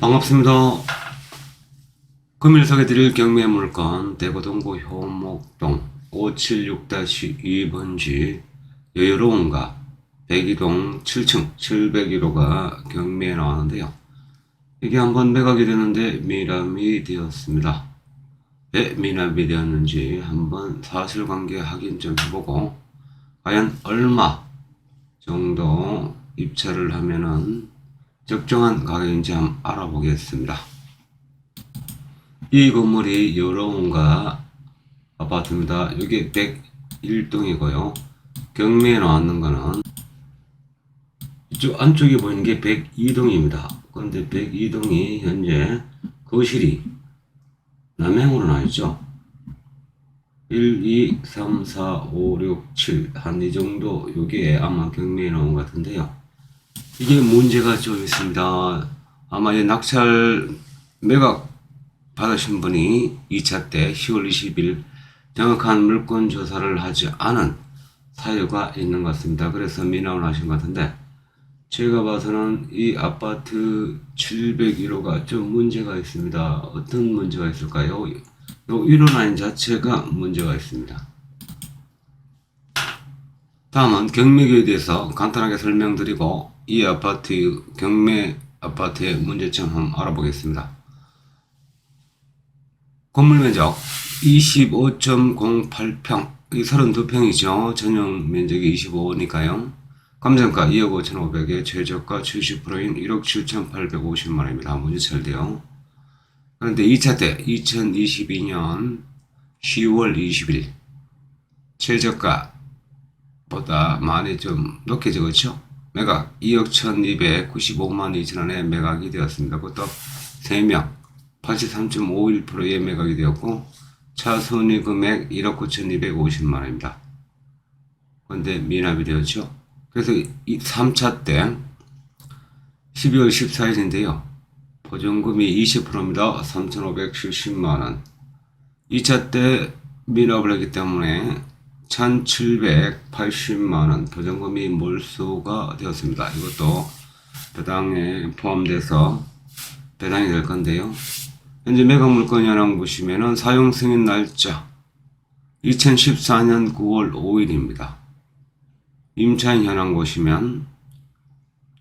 반갑습니다. 금일 소개드릴 경매 물건 대구 동구 효목동 576-2번지 여유로운가 102동 7층 701호가 경매에 나왔는데요. 이게 한번 매각이 되는데 미람이 되었습니다. 왜 미람이 되었는지 한번 사실관계 확인 좀 해보고 과연 얼마 정도 입찰을 하면은 적정한 가격인지 한번 알아보겠습니다. 이 건물이 여러운가 아파트입니다. 이게 101동이고요. 경매에 나왔는 거는 이쪽 안쪽에 보이는 게 102동입니다. 그런데 102동이 현재 거실이 남향으로 나 있죠. 1, 2, 3, 4, 5, 6, 7. 한 이 정도, 요게 아마 경매에 나온 것 같은데요. 이게 문제가 좀 있습니다. 아마 이 낙찰 매각 받으신 분이 2차 때 10월 20일 정확한 물건 조사를 하지 않은 사유가 있는 것 같습니다. 그래서 미나을 하신 것 같은데 제가 봐서는 이 아파트 701호가 좀 문제가 있습니다. 어떤 문제가 있을까요? 요 1호 라인 자체가 문제가 있습니다. 다음은 경매계에 대해서 간단하게 설명드리고 이 아파트 경매 아파트의 문제점 한번 알아보겠습니다. 건물 면적 25.08평, 이 32평이죠. 전용 면적이 25니까요. 감정가 2억 5,500에 최저가 70%인 1억 7,850만 원입니다. 문제철돼요. 그런데 2차 때 2022년 10월 20일 최저가 보다 많이 좀 높게 적었죠. 매각 2억 1295만 2천 원에 매각이 되었습니다. 그것도 3명 83.51%에 매각이 되었고 차순위 금액 1억 9,250만 원입니다. 그런데 미납이 되었죠. 그래서 이 3차 때 12월 14일인데요. 보증금이 20%입니다. 3,570만 원. 2차 때 미납을 했기 때문에 1,780만 원 보증금이 몰수가 되었습니다. 이것도 배당에 포함돼서 배당이 될 건데요. 현재 매각 물건 현황 보시면은 사용 승인 날짜 2014년 9월 5일입니다. 임차인 현황 보시면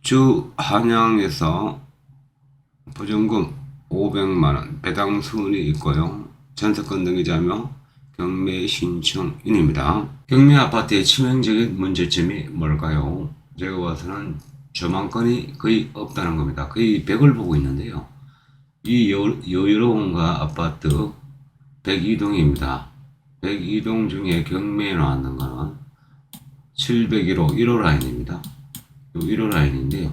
주 한양에서 보증금 500만 원 배당 수은이 있고요. 전세권 등기자며 경매 신청인입니다. 경매 아파트의 치명적인 문제점이 뭘까요? 제가 봐서는 조망권이 거의 없다는 겁니다. 거의 100을 보고 있는데요. 이 여, 여유로운가 아파트 102동입니다. 102동 중에 경매에 나왔는 거는 701호 1호 라인입니다. 요 1호 라인인데요.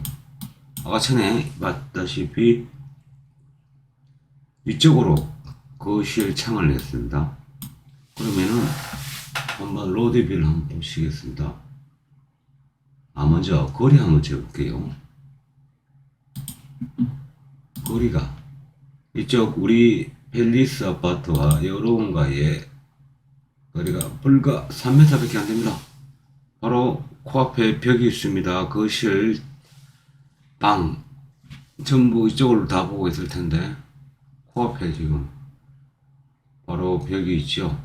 아까 전에 봤다시피 이쪽으로 거실 창을 냈습니다. 그러면은 한번 로드뷰를 한번 보시겠습니다. 아 먼저 거리 한번 재볼게요. 거리가 이쪽 우리 펠리스 아파트와 여로운가의 거리가 불과 3m밖에 안 됩니다. 바로 코앞에 벽이 있습니다. 거실, 방 전부 이쪽으로 다 보고 있을 텐데 코앞에 지금 바로 벽이 있죠.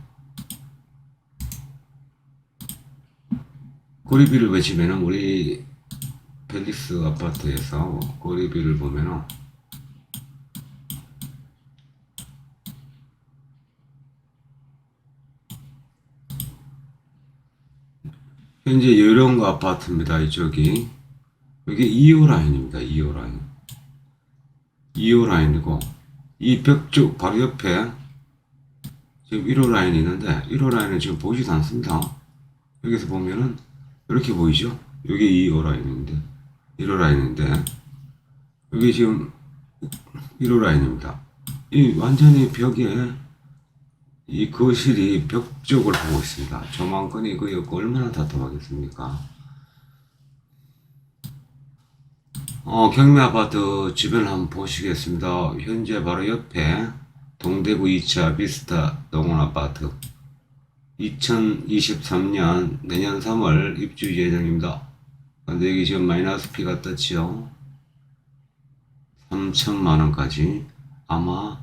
거리비를 외치면은 우리 펠리스 아파트에서 거리비를 보면은 현재 여령가 아파트입니다. 이쪽이 여기 2호 라인입니다. 2호 라인 2호 라인이고 이 벽쪽 바로 옆에 지금 1호 라인이 있는데 1호 라인은 지금 보이지도 않습니다. 여기서 보면은 이렇게 보이죠? 여기 2호 라인인데 1호 라인인데 여기 지금 1호 라인입니다. 이 완전히 벽에 이 거실이 벽 쪽을 보고 있습니다. 거의 없고 얼마나 답답하겠습니까? 어, 경매 아파트 주변을 한번 보시겠습니다. 현재 바로 옆에 동대구 2차 비스타 농원 아파트 2023년 내년 3월 입주 예정입니다. 근데 지금 마이너스 P가 떴지요. 3천만 원까지 아마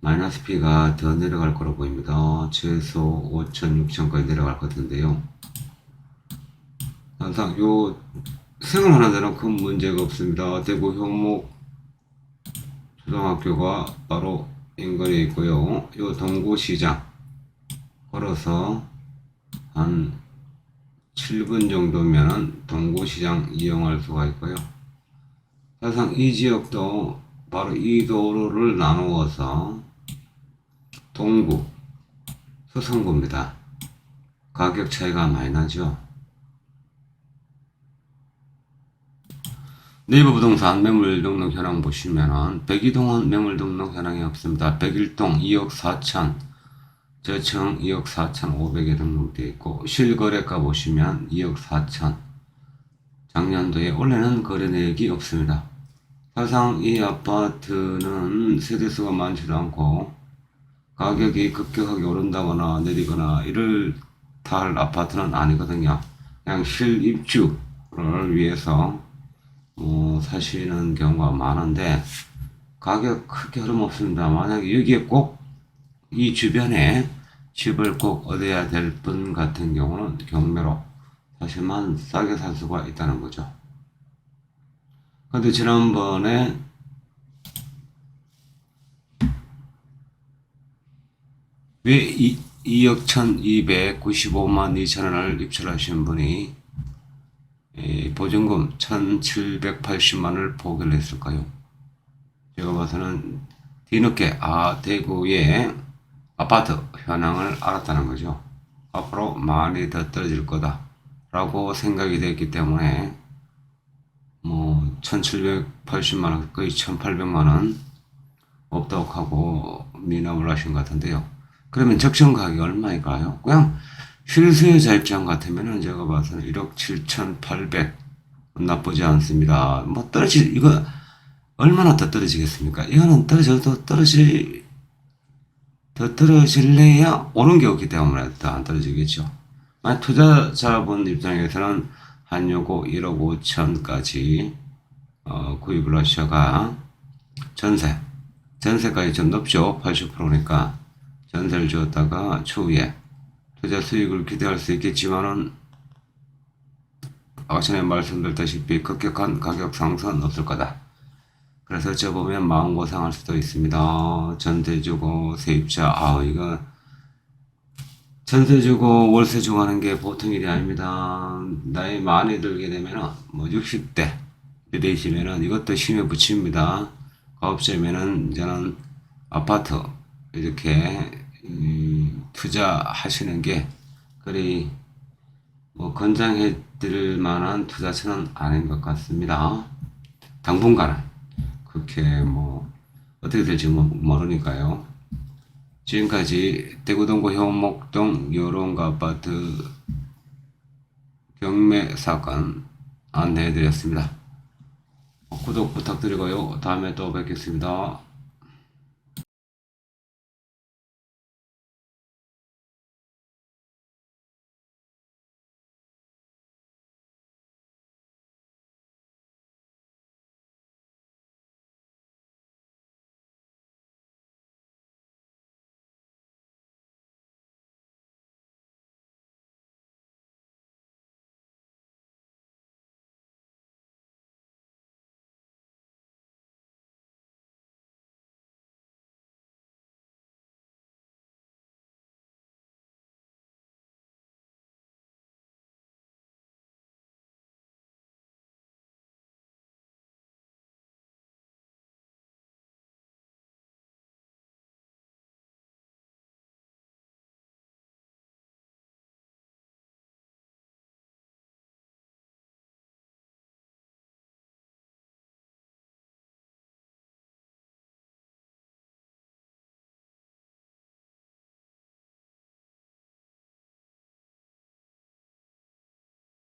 마이너스 P가 더 내려갈 거로 보입니다. 최소 5천, 6천까지 내려갈 것 같은데요. 항상 요 생활하는 데는 큰 문제가 없습니다. 대구 효목 초등학교가 바로 인근에 있고요. 요 동구시장 걸어서 한 7분 정도면 동구시장 이용할 수가 있고요. 사실상 이 지역도 바로 이 도로를 나누어서 동구, 서성구입니다. 가격 차이가 많이 나죠. 네이버 부동산 매물 등록 현황 보시면은 백이동은 매물 등록 현황이 없습니다. 백일동 2억 4천, 저층 2억 4천 5백에 등록되어 있고 실거래가 보시면 2억 4천. 작년도에 올해는 거래 내역이 없습니다. 사상 이 아파트는 세대수가 많지도 않고 가격이 급격하게 오른다거나 내리거나 이를 할 아파트는 아니거든요. 그냥 실입주를 위해서 어, 사시는 경우가 많은데 가격 크게 흐름 없습니다. 만약에 여기에 꼭 이 주변에 집을 꼭 얻어야 될 분 같은 경우는 경매로 사실만 싸게 살 수가 있다는 거죠. 근데 지난번에 왜 이, 2억 1295만 2천 원을 입찰하신 분이 에, 보증금 1780만 원을 포기를 했을까요? 제가 봐서는 뒤늦게 아 대구의 아파트 현황을 알았다는 거죠. 앞으로 많이 더 떨어질 거다 라고 생각이 됐기 때문에 뭐 1780만 원 거의 1800만 원 없다고 하고 미납을 하신 것 같은데요. 그러면 적정 가격이 얼마일까요? 그냥 실수요자 입장 같으면은 제가 봐서는 1억 7,800 나쁘지 않습니다. 뭐 떨어지 이거 얼마나 더 떨어지겠습니까? 이거는 떨어져도 떨어질 더 떨어질래야 오른 게 없기 때문에 더 안 떨어지겠죠. 만약 투자자분 입장에서는 한 요거 1억 5천까지 어, 구입을 하셔가 전세 전세까지 좀 높죠 80%니까 전세를 주었다가 추후에 투자 수익을 기대할 수 있겠지만은 아까 전에 말씀드렸다시피 급격한 가격 상승은 없을 거다. 그래서 저 보면 마음고생할 수도 있습니다. 전세 주고 세입자 아 이거 전세 주고 월세 주고 하는 게 보통 일이 아닙니다. 나이 많이 들게 되면은 뭐 60대 되시면은 이것도 힘에 붙입니다. 가업자면은 이제는 아파트 이렇게 음, 투자하시는 게 그리 뭐 권장해 드릴 만한 투자처는 아닌 것 같습니다. 당분간은 그렇게 뭐 어떻게 될지 모- 모르니까요. 지금까지 대구동구 효목동 요런가 아파트 경매 사건 안내해 드렸습니다. 구독 부탁드리고요. 다음에 또 뵙겠습니다.